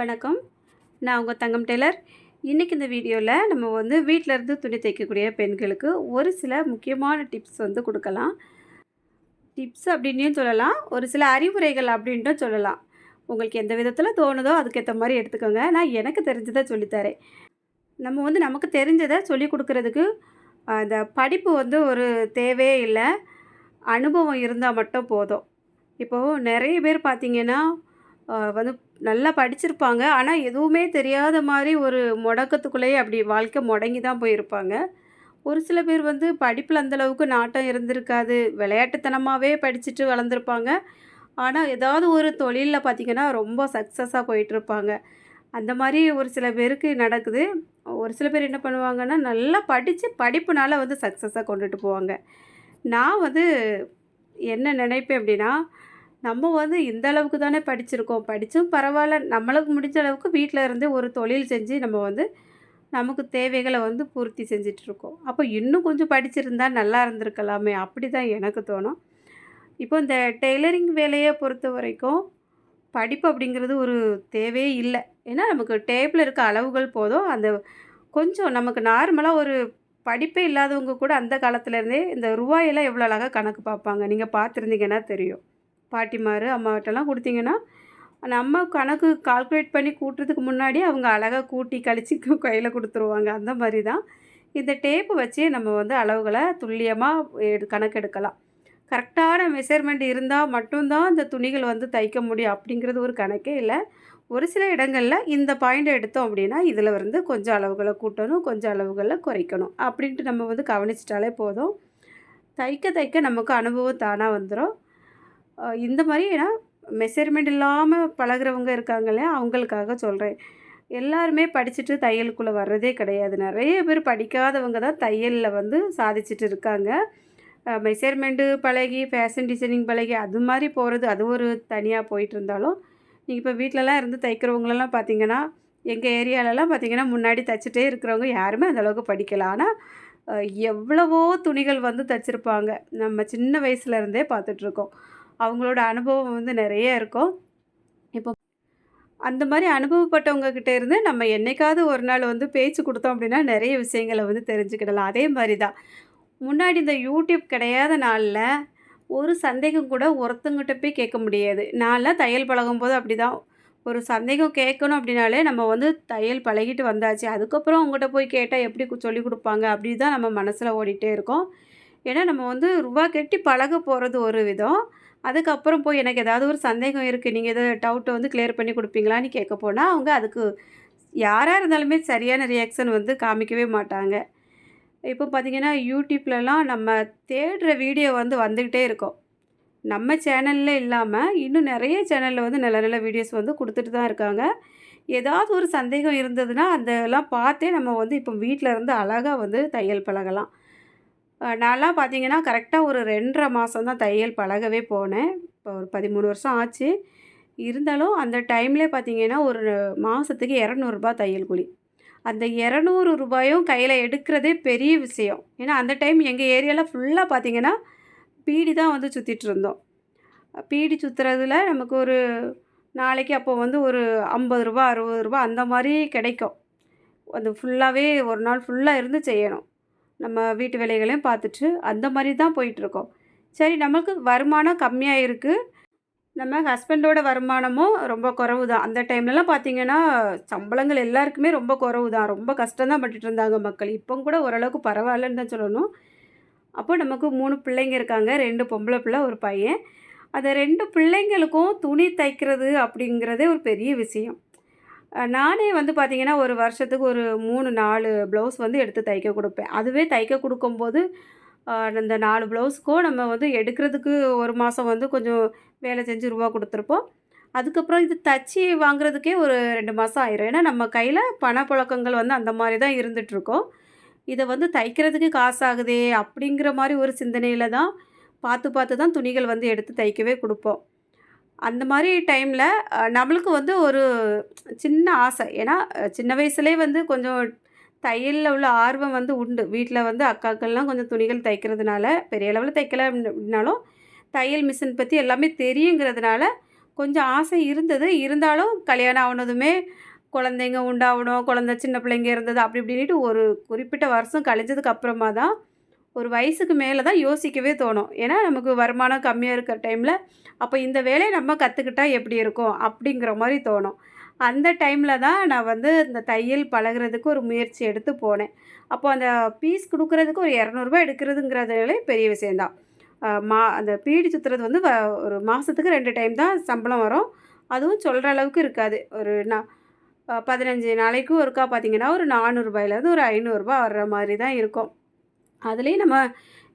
வணக்கம். நான் உங்கள் தங்கம் டெய்லர். இன்றைக்கி இந்த வீடியோவில் நம்ம வந்து வீட்டில் இருந்து துணி தைக்கக்கூடிய பெண்களுக்கு ஒரு சில முக்கியமான டிப்ஸ் வந்து கொடுக்கலாம். டிப்ஸ் அப்படின்னும் சொல்லலாம். ஒரு சில அறிவுரைகள் அப்படின்ட்டும் சொல்லலாம். உங்களுக்கு எந்த விதத்தில் தோணுதோ அதுக்கேற்ற மாதிரி எடுத்துக்கோங்க. நான் எனக்கு தெரிஞ்சதை சொல்லித்தரேன். நம்ம வந்து நமக்கு தெரிஞ்சதை சொல்லி கொடுக்குறதுக்கு அந்த படிப்பு வந்து ஒரு தேவையே இல்லை. அனுபவம் இருந்தால் மட்டும் போதும். இப்போது நிறைய பேர் பார்த்திங்கன்னா வந்து நல்லா படிச்சிருப்பாங்க. ஆனால் எதுவுமே தெரியாத மாதிரி ஒரு முடக்கத்துக்குள்ளேயே அப்படி வாழ்க்கை முடங்கி தான் போயிருப்பாங்க. ஒரு சில பேர் வந்து படிப்பில் அந்தளவுக்கு நாட்டம் இருந்திருக்காது. விளையாட்டுத்தனமாகவே படிச்சுட்டு வளர்ந்துருப்பாங்க. ஆனால் ஏதாவது ஒரு தொழிலில் பார்த்திங்கன்னா ரொம்ப சக்ஸஸாக போயிட்டுருப்பாங்க. அந்த மாதிரி ஒரு சில பேருக்கு நடக்குது. ஒரு சில பேர் என்ன பண்ணுவாங்கன்னா நல்லா படித்து படிப்புனால வந்து சக்ஸஸாக கொண்டுட்டு போவாங்க. நான் வந்து என்ன நினைப்பேன் அப்படின்னா நம்ம வந்து இந்த அளவுக்கு தானே படிச்சிருக்கோம். படித்தும் பரவாயில்ல. நம்மளுக்கு முடிஞ்ச அளவுக்கு வீட்டில் இருந்து ஒரு தொழில் செஞ்சு நம்ம வந்து நமக்கு தேவைகளை வந்து பூர்த்தி செஞ்சிட்ருக்கோம் அப்போ இன்னும் கொஞ்சம் படிச்சிருந்தா நல்லா இருந்திருக்கலாமே. அப்படி தான் எனக்கு தோணும். இப்போ இந்த டெய்லரிங் வேலையை பொறுத்த வரைக்கும் படிப்பு அப்படிங்கிறது ஒரு தேவையே இல்லை. ஏன்னா நமக்கு டேப்பில் இருக்க அளவுகள் போதும். அந்த கொஞ்சம் நமக்கு நார்மலாக ஒரு படிப்பே இல்லாதவங்க கூட அந்த காலத்துலேருந்தே இந்த ரூபாயெல்லாம் எவ்வளோ அழகாக கணக்கு பார்ப்பாங்க. நீங்கள் பார்த்துருந்தீங்கன்னா தெரியும். பாட்டிமார் அம்மாவட்டெல்லாம் கொடுத்தீங்கன்னா நம்ம கணக்கு கால்குலேட் பண்ணி கூட்டுறதுக்கு முன்னாடி அவங்க அழகாக கூட்டி கழிச்சு கையில் கொடுத்துருவாங்க. அந்த மாதிரி தான் இந்த டேப்பு வச்சு நம்ம வந்து அளவுகளை துல்லியமாக எடு கணக்கெடுக்கலாம். கரெக்டான மெஷர்மெண்ட் இருந்தால் மட்டும்தான் இந்த துணிகள் வந்து தைக்க முடியும் அப்படிங்கிறது ஒரு கணக்கே இல்லை. ஒரு சில இடங்களில் இந்த பாயிண்ட் எடுத்தோம் அப்படின்னா இதில் வந்து கொஞ்சம் அளவுகளை கூட்டணும் கொஞ்சம் அளவுகளை குறைக்கணும் அப்படின்ட்டு நம்ம வந்து கவனிச்சிட்டாலே போதும். தைக்க தைக்க நமக்கு அனுபவம் தானாக வந்துடும் இந்த மாதிரி ஏன்னா மெஷர்மெண்ட் இல்லாமல் பழகுறவங்க இருக்காங்க இல்லையா? அவங்களுக்காக சொல்கிறேன் எல்லாருமே படிச்சுட்டு தையலுக்குள்ளே வர்றதே கிடையாது. நிறைய பேர் படிக்காதவங்க தான் தையலில் வந்து சாதிச்சுட்டு இருக்காங்க. மெஷர்மெண்ட்டு பழகி ஃபேஷன் டிசைனிங் பழகி அது மாதிரி போகிறது அது ஒரு தனியாக போயிட்டு இருந்தாலும் நீங்கள் இப்போ வீட்டிலலாம் இருந்து தைக்கிறவங்களெல்லாம் பார்த்தீங்கன்னா எங்கள் ஏரியாலலாம் பார்த்தீங்கன்னா முன்னாடி தைச்சிட்டே இருக்கிறவங்க யாருமே அந்தளவுக்கு படிக்கலை. ஆனால் எவ்வளவோ துணிகள் வந்து தைச்சிருப்பாங்க. நம்ம சின்ன வயசுலேருந்தே பார்த்துட்ருக்கோம் அவங்களோட அனுபவம் வந்து நிறைய இருக்கும். இப்போ அந்த மாதிரி அனுபவப்பட்டவங்க கிட்ட இருந்து நம்ம என்னைக்காவது ஒரு நாள் வந்து பேச்சு கொடுத்தோம் அப்படின்னா நிறைய விஷயங்களை வந்து தெரிஞ்சுக்கிடலாம். அதே மாதிரி தான். முன்னாடி இந்த யூடியூப் கிடையாத நாளில் ஒரு சந்தேகம் கூட ஒருத்தங்கிட்ட போய் கேட்க முடியாது. நான்லாம் தையல் பழகும்போது அப்படி தான் ஒரு சந்தேகம் கேட்கணும் அப்படின்னாலே நம்ம வந்து தையல் பழகிட்டு வந்தாச்சு. அதுக்கப்புறம் அவங்ககிட்ட போய் கேட்டால் எப்படி சொல்லி கொடுப்பாங்க? அப்படி தான் நம்ம மனசில் ஓடிட்டே இருக்கோம். ஏன்னா நம்ம வந்து ரூபா கட்டி பழக போகிறது ஒரு விதம். அதுக்கப்புறம் போய் எனக்கு ஏதாவது ஒரு சந்தேகம் இருக்குது நீங்கள் எதாவது டவுட்டை வந்து கிளியர் பண்ணி கொடுப்பீங்களான்னு கேட்க போனால் அவங்க அதுக்கு யாராக இருந்தாலுமே சரியான ரியாக்ஷன் வந்து காமிக்கவே மாட்டாங்க. இப்போ பார்த்தீங்கன்னா யூடியூப்லலாம் நம்ம தேடுற வீடியோ வந்து வந்துக்கிட்டே இருக்கும். நம்ம சேனலில் இல்லாமல் இன்னும் நிறைய சேனலில் வந்து நல்ல நல்ல வீடியோஸ் வந்து கொடுத்துட்டு தான் இருக்காங்க. ஏதாவது ஒரு சந்தேகம் இருந்ததுன்னா அதெல்லாம் பார்த்தே நம்ம வந்து இப்போ வீட்டில் இருந்து அழகாக வந்து தையல் பழகலாம். நான்லாம் பார்த்தீங்கன்னா கரெக்டாக ஒரு ரெண்டரை மாதம் தான் தையல் பழகவே போனேன். இப்போ ஒரு பதிமூணு வருஷம் ஆச்சு. இருந்தாலும் அந்த டைம்லே பார்த்தீங்கன்னா ஒரு மாதத்துக்கு இரநூறுபா தையல் கூலி. அந்த இரநூறு ரூபாயும் கையில் எடுக்கிறதே பெரிய விஷயம். ஏன்னா அந்த டைம் எங்கள் ஏரியாவில் ஃபுல்லாக பார்த்தீங்கன்னா பீடி தான் வந்து சுற்றிட்டு இருந்தோம். பீடி சுற்றுறதுல நமக்கு ஒரு நாளைக்கு அப்போ வந்து ஒரு ஐம்பது ரூபா அறுபது ரூபா அந்த மாதிரி கிடைக்கும். அது ஃபுல்லாகவே ஒரு நாள் ஃபுல்லாக இருந்து செய்யணும். நம்ம வீட்டு வேலைகளையும் பார்த்துட்டு அந்த மாதிரி தான் போயிட்டுருக்கோம். சரி நமக்கு வருமானம் கம்மியாக இருக்குது நம்ம ஹஸ்பண்டோட வருமானமும் ரொம்ப குறவு தான் அந்த டைம்லலாம் பார்த்தீங்கன்னா சம்பளங்கள் எல்லாருக்குமே ரொம்ப குறவு தான் ரொம்ப கஷ்டம் தான் பட்டுட்டு இருந்தாங்க மக்கள். இப்போ கூட ஓரளவுக்கு பரவாயில்லன்னு தான் சொல்லணும். அப்போ நமக்கு மூணு பிள்ளைங்க இருக்காங்க. ரெண்டு பொம்பளை பிள்ளை ஒரு பையன். அந்த ரெண்டு பிள்ளைங்களுக்கும் துணி தைக்கிறது அப்படிங்கிறதே ஒரு பெரிய விஷயம். நானே வந்து பார்த்திங்கன்னா ஒரு வருஷத்துக்கு ஒரு மூணு நாலு ப்ளவுஸ் வந்து எடுத்து தைக்க கொடுப்பேன். அதுவே தைக்க கொடுக்கும்போது அஹ் அந்த நாலு ப்ளவுஸுக்கும் நம்ம வந்து எடுக்கிறதுக்கு ஒரு மாதம் வந்து கொஞ்சம் வேலை செஞ்சு ரூபா கொடுத்துருப்போம். அதுக்கப்புறம் இது தச்சு வாங்குறதுக்கே ஒரு ரெண்டு மாதம் ஆயிரும். ஏன்னா நம்ம கையில் பணப்புழக்கங்கள் வந்து அந்த மாதிரி தான் இருந்துகிட்ருக்கோம் இதை வந்து தைக்கிறதுக்கு காசாகுதே அப்படிங்கிற மாதிரி ஒரு சிந்தனையில் தான் பார்த்து பார்த்து தான் துணிகள் வந்து எடுத்து தைக்கவே கொடுப்போம். அந்த மாதிரி டைமில் நம்மளுக்கு வந்து ஒரு சின்ன ஆசை. ஏன்னா சின்ன வயசுலேயே வந்து கொஞ்சம் தையலில் உள்ள ஆர்வம் வந்து உண்டு. வீட்டில் வந்து அக்காக்கள்லாம் கொஞ்சம் துணிகள் தைக்கிறதுனால பெரிய அளவில் தைக்கலை அப்படின்னாலும் தையல் மிஷின் பற்றி எல்லாமே தெரியுங்கிறதுனால கொஞ்சம் ஆசை இருந்தது. இருந்தாலும் கல்யாணம் ஆனதுமே குழந்தைங்க உண்டாகணும் குழந்த சின்ன பிள்ளைங்க இருந்தது அப்படி இப்படின்ட்டு ஒரு குறிப்பிட்ட வருஷம் கழிஞ்சதுக்கு அப்புறமா தான் ஒரு வயசுக்கு மேலே தான் யோசிக்கவே தோணும். ஏன்னா நமக்கு வருமானம் கம்மியாக இருக்கிற டைமில் அப்போ இந்த வேலையை நம்ம கற்றுக்கிட்டா எப்படி இருக்கும்? அப்படிங்கிற மாதிரி தோணும். அந்த டைமில் தான் நான் வந்து இந்த தையல் பழகுறதுக்கு ஒரு முயற்சி எடுத்து போனேன். அப்போ அந்த பீஸ் கொடுக்குறதுக்கு ஒரு இரநூறுபா எடுக்கிறதுங்கிறதுனாலே பெரிய விஷயந்தான் மா அந்த பீடி சுற்றுறது வந்து வ- ஒரு மாதத்துக்கு ரெண்டு டைம் தான் சம்பளம் வரும். அதுவும் சொல்கிற அளவுக்கு இருக்காது. ஒரு நான் பதினஞ்சு நாளைக்கு ஒருக்கா பார்த்தீங்கன்னா ஒரு நானூறுபாயிலேருந்து ஒரு ஐநூறுரூபா வர்ற மாதிரி தான் இருக்கும். அதுலேயும் நம்ம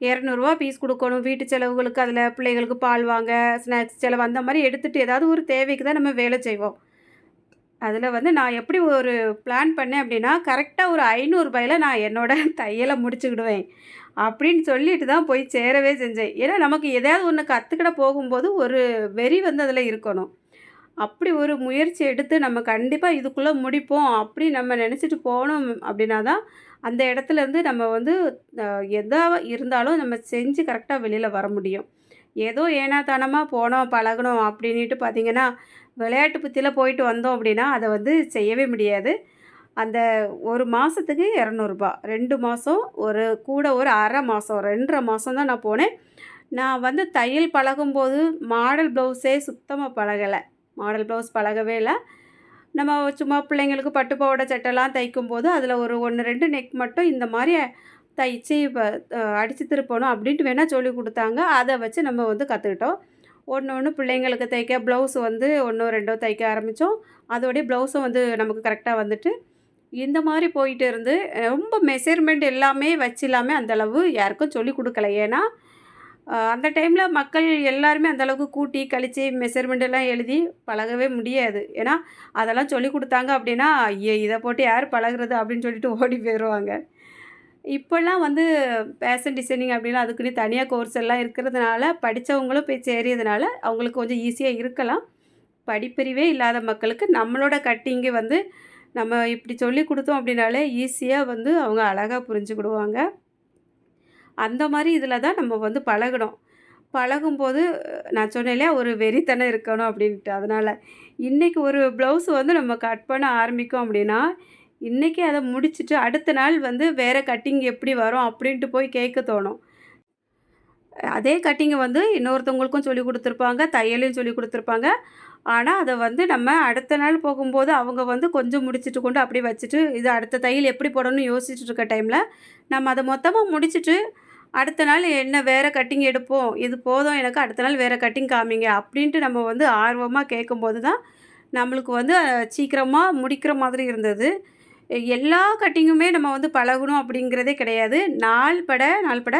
இரநூறுவா பீஸ் கொடுக்கணும். வீட்டு செலவுகளுக்கு அதில் பிள்ளைகளுக்கு பால் வாங்க ஸ்நாக்ஸ் செலவு அந்த மாதிரி எடுத்துகிட்டு ஏதாவது ஒரு தேவைக்கு தான் நம்ம வேலை செய்வோம். அதில் வந்து நான் எப்படி ஒரு பிளான் பண்ணேன் அப்படின்னா கரெக்டாக ஒரு ஐநூறுபாயில் நான் என்னோட தையலை முடிச்சுக்கிடுவேன். அப்படின்னு சொல்லிட்டு தான் போய் சேரவே செஞ்சேன். ஏன்னா நமக்கு எதாவது ஒன்று கற்றுக்கிட போகும்போது ஒரு வெறி வந்து அதில் இருக்கணும். அப்படி ஒரு முயற்சி எடுத்து நம்ம கண்டிப்பாக இதுக்குள்ளே முடிப்போம் அப்படி நம்ம நினச்சிட்டு போகணும் அப்படின்னா தான் அந்த இடத்துல இருந்து நம்ம வந்து எதாவது இருந்தாலும் நம்ம செஞ்சு கரெக்டாக வெளியில் வர முடியும். ஏதோ ஏனாதானமாக போனோம் பழகணும் அப்படின்ட்டு பார்த்தீங்கன்னா விளையாட்டு புத்தியில் போயிட்டு வந்தோம் அப்படின்னா அதை வந்து செய்யவே முடியாது. அந்த ஒரு மாதத்துக்கு இரநூறுபா ரெண்டு மாதம் ஒரு கூட ஒரு அரை மாதம் ரெண்டரை மாதம் தான் நான் போனேன். நான் வந்து தையல் பழகும்போது மாடல் ப்ளவுஸே சுத்தமாக பழகலை. மாடல் ப்ளவுஸ் பழகவே இல்லை. நம்ம சும்மா பிள்ளைங்களுக்கு பட்டு பாவாடை சட்டைலாம் தைக்கும்போது அதில் ஒரு ஒன்று ரெண்டு நெக் மட்டும் இந்த மாதிரி தைச்சி இப்போ அடித்து திருப்பணும் அப்படின்ட்டு வேணால் சொல்லி கொடுத்தாங்க. அதை வச்சு நம்ம வந்து கற்றுக்கிட்டோம் ஒன்று ஒன்று பிள்ளைங்களுக்கு தைக்க ப்ளவுஸ் வந்து ஒன்றோ ரெண்டோ தைக்க ஆரம்பித்தோம் அதோடைய ப்ளவுஸும் வந்து நமக்கு கரெக்டாக வந்துட்டு. இந்த மாதிரி போயிட்டு இருந்து ரொம்ப மெஷர்மெண்ட் எல்லாமே வச்சு இல்லாமல் அந்தளவு யாருக்கும் சொல்லி கொடுக்கல. ஏன்னா அந்த டைமில் மக்கள் எல்லாருமே அந்தளவுக்கு கூட்டி கழித்து மெஷர்மெண்ட்டெல்லாம் எழுதி பழகவே முடியாது. ஏன்னா அதெல்லாம் சொல்லி கொடுத்தாங்க அப்படின்னா ஐயோ இதை போட்டு யார் பழகுறது அப்படின்னு சொல்லிட்டு ஓடி போயிடுவாங்க இப்போல்லாம் வந்து ஃபேஷன் டிசைனிங் அப்படின்னா அதுக்குன்னு தனியாக கோர்ஸ் எல்லாம் இருக்கிறதுனால படித்தவங்களும் போய் சேரியதுனால அவங்களுக்கு கொஞ்சம் ஈஸியாக இருக்கலாம். படிப்பறிவே இல்லாத மக்களுக்கு நம்மளோட கட்டிங்கு வந்து நம்ம இப்படி சொல்லி கொடுத்தோம் அப்படின்னாலே ஈஸியாக வந்து அவங்க அழகாக புரிஞ்சுக்கிடுவாங்க. அந்த மாதிரி இதில் தான் நம்ம வந்து பழகணும் பழகும்போது நான் சொன்னேன்லையா ஒரு வெறித்தனம் இருக்கணும் அப்படின்ட்டு. அதனால் இன்றைக்கி ஒரு ப்ளவுஸ் வந்து நம்ம கட் பண்ண ஆரம்பிக்கும் அப்படின்னா இன்றைக்கி அதை முடிச்சுட்டு அடுத்த நாள் வந்து வேறு கட்டிங் எப்படி வரும் அப்படின்ட்டு போய் கேட்க தோணும். அதே கட்டிங்கை வந்து இன்னொருத்தவங்களுக்கும் சொல்லி கொடுத்துருப்பாங்க தையலையும் சொல்லி கொடுத்துருப்பாங்க. ஆனால் அதை வந்து நம்ம அடுத்த நாள் போகும்போது அவங்க வந்து கொஞ்சம் முடிச்சிட்டு கொண்டு அப்படியே வச்சுட்டு இது அடுத்த தையல் எப்படி போடணும்னு யோசிச்சுட்டு இருக்க டைமில் நம்ம அதை மொத்தமாக முடிச்சுட்டு அடுத்த நாள் என்ன வேறு கட்டிங் எடுப்போம்? இது போதும் எனக்கு அடுத்த நாள் வேறு கட்டிங் காமிங்க. அப்படின்ட்டு நம்ம வந்து ஆர்வமாக கேட்கும்போது தான் நம்மளுக்கு வந்து சீக்கிரமாக முடிக்கிற மாதிரி இருந்தது. எல்லா கட்டிங்குமே நம்ம வந்து பழகணும் அப்படிங்கிறதே கிடையாது. நாள் பட நாள் பட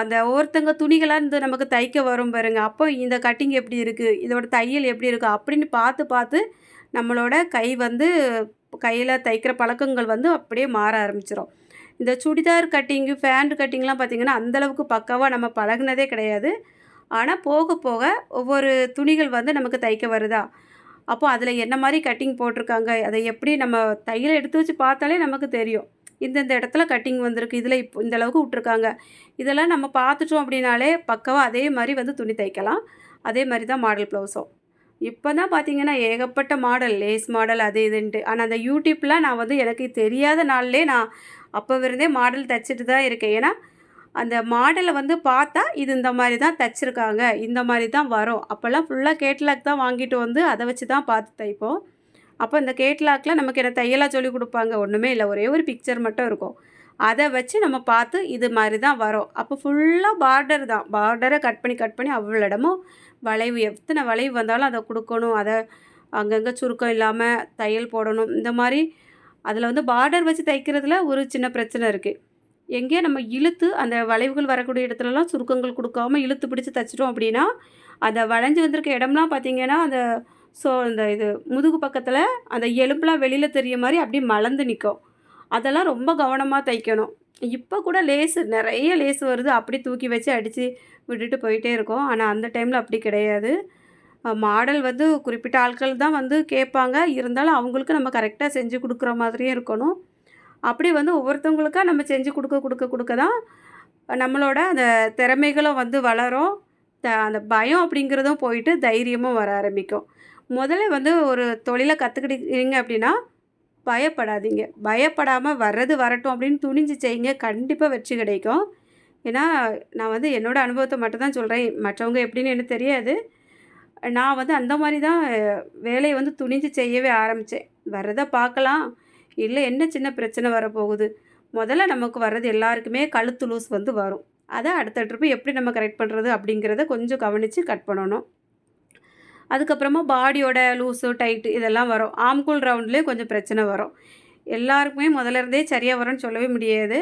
அந்த ஒருத்தங்க துணிகளாக இருந்து நமக்கு தைக்க வரும் பாருங்க. அப்போ இந்த கட்டிங் எப்படி இருக்குது இதோட தையல் எப்படி இருக்குது அப்படின்னு பார்த்து பார்த்து நம்மளோட கை வந்து கையில் தைக்கிற பழக்கங்கள் வந்து அப்படியே மாற ஆரம்பிச்சிடும் இந்த சுடிதார் கட்டிங்கு ஃபேண்ட் கட்டிங்லாம் பார்த்திங்கன்னா அந்தளவுக்கு பக்காவாக நம்ம பழகுனதே கிடையாது. ஆனால் போக போக ஒவ்வொரு துணிகள் வந்து நமக்கு தைக்க வருதா? அப்போ அதில் என்ன மாதிரி கட்டிங் போட்டிருக்காங்க? அதை எப்படி நம்ம தையல் எடுத்து வச்சு பார்த்தாலே நமக்கு தெரியும். இந்தந்த இடத்துல கட்டிங் வந்திருக்கு இதில் இப்போ இந்த அளவுக்கு விட்ருக்காங்க இதெல்லாம் நம்ம பார்த்துட்டோம் அப்படின்னாலே பக்கவாக அதே மாதிரி வந்து துணி தைக்கலாம். அதே மாதிரி தான் மாடல் ப்ளவுஸும் இப்போ தான் பார்த்தீங்கன்னா ஏகப்பட்ட மாடல் லேஸ் மாடல் அது இதுன்ட்டு. ஆனால் அந்த யூடியூப்லாம் நான் வந்து எனக்கு தெரியாத நாள்லேயே நான் அப்போ இருந்தே மாடல் தைச்சிட்டு தான் இருக்கேன். ஏன்னா அந்த மாடலை வந்து பார்த்தா இது இந்த மாதிரி தான் தைச்சிருக்காங்க இந்த மாதிரி தான் வரும். அப்போல்லாம் ஃபுல்லாக கேட்லாக் தான் வாங்கிட்டு வந்து அதை வச்சு தான் பார்த்து தைப்போம். அப்போ இந்த கேட்லாக்கில் நமக்கு என்ன தையலாக சொல்லி கொடுப்பாங்க? ஒன்றுமே இல்லை. ஒரே ஒரு பிக்சர் மட்டும் இருக்கும். அதை வச்சு நம்ம பார்த்து இது மாதிரி தான் வரும். அப்போ ஃபுல்லாக பார்டர் தான். பார்டரை கட் பண்ணி கட் பண்ணி அவ்வளோ இடமும் வளைவு. எத்தனை வளைவு வந்தாலும் அதை கொடுக்கணும். அதை அங்கங்கே சுருக்கம் இல்லாமல் தையல் போடணும். இந்த மாதிரி அதில் வந்து பார்டர் வச்சு தைக்கிறதுல ஒரு சின்ன பிரச்சனை இருக்குது எங்கேயோ நம்ம இழுத்து அந்த வளைவுகள் வரக்கூடிய இடத்துலலாம் சுருக்கங்கள் கொடுக்காம இழுத்து பிடிச்சி தைச்சிட்டோம் அப்படின்னா அந்த வளைஞ்சு வந்திருக்க இடம்லாம் பார்த்தீங்கன்னா அந்த ஸோ அந்த இது முதுகு பக்கத்தில் அந்த எலும்புலாம் வெளியில் தெரிய மாதிரி அப்படியே மலர்ந்து நிற்கும் அதெல்லாம் ரொம்ப கவனமாக தைக்கணும். இப்போ கூட லேஸு நிறைய லேஸ் வருது. அப்படி தூக்கி வச்சு அடித்து விட்டுட்டு போயிட்டே இருக்கோம். ஆனால் அந்த டைமில் அப்படி கிடையாது. மாடல் வந்து குறிப்பிட்ட ஆட்கள் தான் வந்து கேட்பாங்க. இருந்தாலும் அவங்களுக்கு நம்ம கரெக்டாக செஞ்சு கொடுக்குற மாதிரியும் இருக்கணும். அப்படி வந்து ஒவ்வொருத்தவங்களுக்காக நம்ம செஞ்சு கொடுக்க கொடுக்க கொடுக்க தான் நம்மளோட அந்த திறமைகளும் வந்து வளரும். த அந்த பயம் அப்படிங்கிறதும் போயிட்டு தைரியமும் வர ஆரம்பிக்கும். முதல்ல வந்து ஒரு தொழிலை கற்றுக்கிட்டீங்க அப்படின்னா பயப்படாதீங்க. பயப்படாமல் வர்றது வரட்டும் அப்படின்னு துணிஞ்சு செய்யுங்க. கண்டிப்பாக வெற்றி கிடைக்கும். ஏன்னா நான் வந்து என்னோடய அனுபவத்தை மட்டும் தான் சொல்கிறேன் மற்றவங்க எப்படின்னு எனக்கு தெரியாது. நான் வந்து அந்த மாதிரி தான் வேலையை வந்து துணிஞ்சு செய்யவே ஆரம்பித்தேன் வர்றதை பார்க்கலாம். இல்லை என்ன சின்ன பிரச்சனை வரப்போகுது? முதல்ல நமக்கு வர்றது எல்லாருக்குமே கழுத்து லூஸ் வந்து வரும். அதை அடுத்த ட்ரிப்பு எப்படி நம்ம கரெக்ட் பண்ணுறது அப்படிங்கிறத கொஞ்சம் கவனித்து கட் பண்ணணும். அதுக்கப்புறமா பாடியோட லூஸு டைட்டு இதெல்லாம் வரும். ஆம்கூல் ரவுண்ட்லேயே கொஞ்சம் பிரச்சனை வரும். எல்லாருக்குமே முதல்ல இருந்தே சரியாக வரும்னு சொல்லவே முடியாது.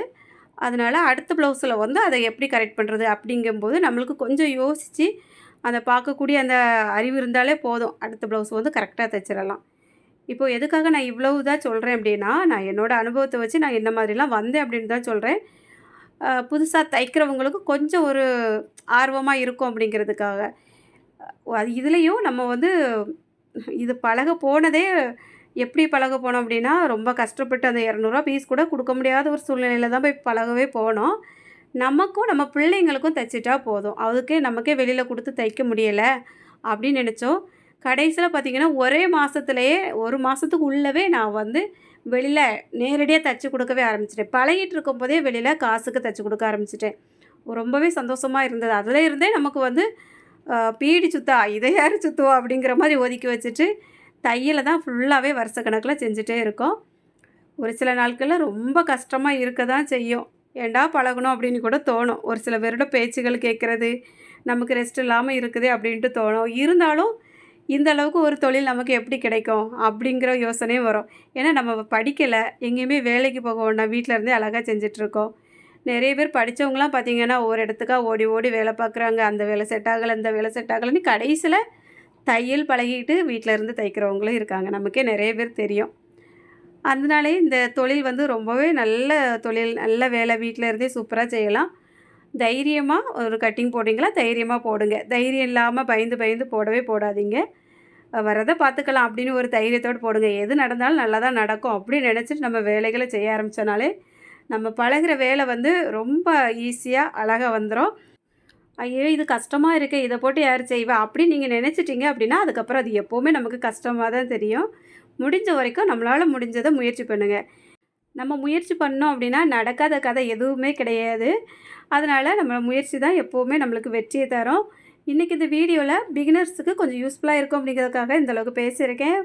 அதனால் அடுத்த ப்ளவுஸில் வந்து அதை எப்படி கரெக்ட் பண்ணுறது அப்படிங்கும்போது நம்மளுக்கு கொஞ்சம் யோசித்து அதை பார்க்கக்கூடிய அந்த அறிவு இருந்தாலே போதும். அடுத்த ப்ளவுஸ் வந்து கரெக்டாக தைச்சிடலாம் இப்போது எதுக்காக நான் இவ்வளவு தான் சொல்கிறேன் அப்படின்னா நான் என்னோடய அனுபவத்தை வச்சு நான் என்ன மாதிரிலாம் வந்தேன் அப்படின்னு தான் சொல்கிறேன் புதுசாக தைக்கிறவங்களுக்கு கொஞ்சம் ஒரு ஆர்வமாக இருக்கும் அப்படிங்கிறதுக்காக. அது இதுலேயும் நம்ம வந்து இது பழக போனதே எப்படி பழக போனோம் அப்படின்னா ரொம்ப கஷ்டப்பட்டு அந்த இரநூறுவா பீஸ் கூட கொடுக்க முடியாத ஒரு சூழ்நிலையில் தான் போய் பழகவே போனோம். நமக்கும் நம்ம பிள்ளைங்களுக்கும் தைச்சிட்டா போதும். அதுக்கே நமக்கே வெளியில் கொடுத்து தைக்க முடியலை அப்படின்னு நினச்சோம். கடைசியில் பார்த்திங்கன்னா ஒரே மாதத்துலேயே ஒரு மாதத்துக்கு உள்ளவே நான் வந்து வெளியில் நேரடியாக தைச்சி கொடுக்கவே ஆரம்பிச்சிட்டேன். பழகிட்டு இருக்கும்போதே வெளியில் காசுக்கு தைச்சி கொடுக்க ஆரம்பிச்சிட்டேன். ரொம்பவே சந்தோஷமாக இருந்தது. அதில் இருந்தே நமக்கு வந்து பீடி சுத்தா இதை யார் சுத்துவா அப்படிங்கிற மாதிரி ஒதுக்கி வச்சுட்டு தையலை தான் ஃபுல்லாகவே வருஷ கணக்கில் செஞ்சுட்டே இருக்கோம். ஒரு சில நாட்களில் ரொம்ப கஷ்டமாக இருக்க தான் செய்யும். ஏண்டா பழகணும் அப்படின்னு கூட தோணும். ஒரு சில பேரோட பேச்சுகள் கேட்குறது நமக்கு ரெஸ்ட் இல்லாமல் இருக்குது அப்படின்ட்டு தோணும். இருந்தாலும் இந்த அளவுக்கு ஒரு தொழில் நமக்கு எப்படி கிடைக்கும் அப்படிங்கிற யோசனையும் வரும். ஏன்னா நம்ம படிக்கலை எங்கேயுமே வேலைக்கு போக வேண்டாம். வீட்டில் இருந்தே அழகாக செஞ்சிட்ருக்கோம். நிறைய பேர் படித்தவங்களாம் பார்த்திங்கன்னா ஒரு இடத்துக்காக ஓடி ஓடி வேலை பார்க்குறாங்க. அந்த வேலை செட் ஆகலை இந்த வேலை செட் ஆகலைன்னு கடைசியில் தையல் பழகிட்டு வீட்டில் இருந்து தைக்கிறவங்களும் இருக்காங்க. நமக்கே நிறைய பேர் தெரியும். அதனாலே இந்த தொழில் வந்து ரொம்பவே நல்ல தொழில் நல்ல வேலை. வீட்டில் இருந்தே சூப்பராக செய்யலாம். தைரியமாக ஒரு கட்டிங் போட்டிங்களா தைரியமாக போடுங்க. தைரியம் இல்லாமல் பயந்து பயந்து போடவே போடாதீங்க. வரதை பார்த்துக்கலாம் அப்படின்னு ஒரு தைரியத்தோடு போடுங்க. எது நடந்தாலும் நல்லா தான் நடக்கும் அப்படின்னு நினச்சிட்டு நம்ம வேலைகளை செய்ய ஆரம்பித்தோனாலே நம்ம பழகிற வேலை வந்து ரொம்ப ஈஸியாக அழகாக வந்துடும் ஐயோ இது கஷ்டமாக இருக்குது இதை போட்டு யார் செய்வா? அப்படின்னு நீங்கள் நினச்சிட்டிங்க அப்படின்னா அதுக்கப்புறம் அது எப்போவுமே நமக்கு கஷ்டமாக தான் தெரியும். முடிஞ்ச வரைக்கும் நம்மளால் முடிஞ்சதை முயற்சி பண்ணுங்கள் நம்ம முயற்சி பண்ணோம் அப்படின்னா நடக்காத கதை எதுவுமே கிடையாது. அதனால் நம்ம முயற்சி தான் எப்போவுமே நம்மளுக்கு வெற்றியை தரும். இன்றைக்கி இந்த வீடியோவில் பிகினர்ஸுக்கு கொஞ்சம் யூஸ்ஃபுல்லாக இருக்கும் அப்படிங்கிறதுக்காக இந்தளவுக்கு பேசியிருக்கேன்.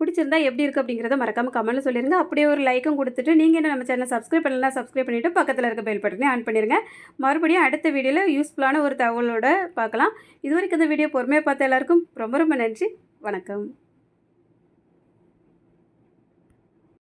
பிடிச்சிருந்தா எப்படி இருக்குது அப்படிங்கிறத மறக்காமல் கமெண்ட்டில் சொல்லிடுங்க அப்படியே ஒரு லைக்கும் கொடுத்துட்டு நீங்கள் என்ன நம்ம சேனலை சப்ஸ்கிரைப் பண்ணலாம் சப்ஸ்கிரைப் பண்ணிவிட்டு பக்கத்தில் இருக்க பெல் பட்டனே ஆன் பண்ணிடுங்க மறுபடியும் அடுத்த வீடியோவில் யூஸ்ஃபுல்லான ஒரு தகவலோடு பார்க்கலாம். இது வரைக்கும் இந்த வீடியோ பொறுமையாக பார்த்த எல்லாருக்கும் ரொம்ப ரொம்ப நன்றி. வணக்கம்.